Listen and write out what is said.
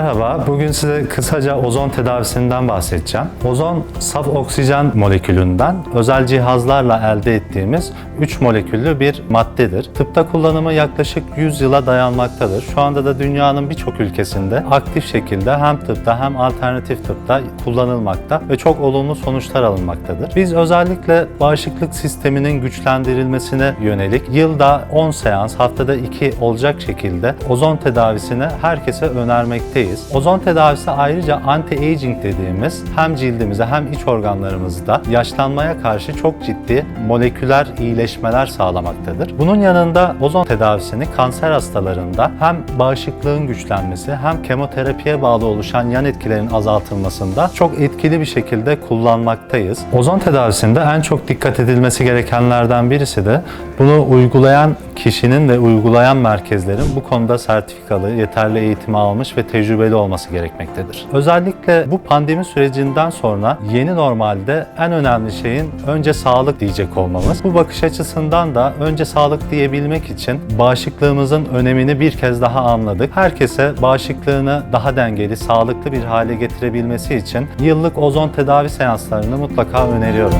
Merhaba, bugün size kısaca ozon tedavisinden bahsedeceğim. Ozon saf oksijen molekülünden özel cihazlarla elde ettiğimiz 3 moleküllü bir maddedir. Tıpta kullanımı yaklaşık 100 yıla dayanmaktadır. Şu anda da dünyanın birçok ülkesinde aktif şekilde hem tıpta hem alternatif tıpta kullanılmakta ve çok olumlu sonuçlar alınmaktadır. Biz özellikle bağışıklık sisteminin güçlendirilmesine yönelik yılda 10 seans, haftada 2 olacak şekilde ozon tedavisini herkese önermekteyiz. Ozon tedavisi ayrıca anti-aging dediğimiz hem cildimize hem iç organlarımızda yaşlanmaya karşı çok ciddi moleküler iyileşmeler sağlamaktadır. Bunun yanında ozon tedavisini kanser hastalarında hem bağışıklığın güçlenmesi hem kemoterapiye bağlı oluşan yan etkilerin azaltılmasında çok etkili bir şekilde kullanmaktayız. Ozon tedavisinde en çok dikkat edilmesi gerekenlerden birisi de bunu uygulayan kişinin ve uygulayan merkezlerin bu konuda sertifikalı, yeterli eğitimi almış ve tecrübeli olması gerekmektedir. Özellikle bu pandemi sürecinden sonra yeni normalde en önemli şeyin önce sağlık diyecek olmamız. Bu bakış açısından da önce sağlık diyebilmek için bağışıklığımızın önemini bir kez daha anladık. Herkese bağışıklığını daha dengeli, sağlıklı bir hale getirebilmesi için yıllık ozon tedavi seanslarını mutlaka öneriyorum.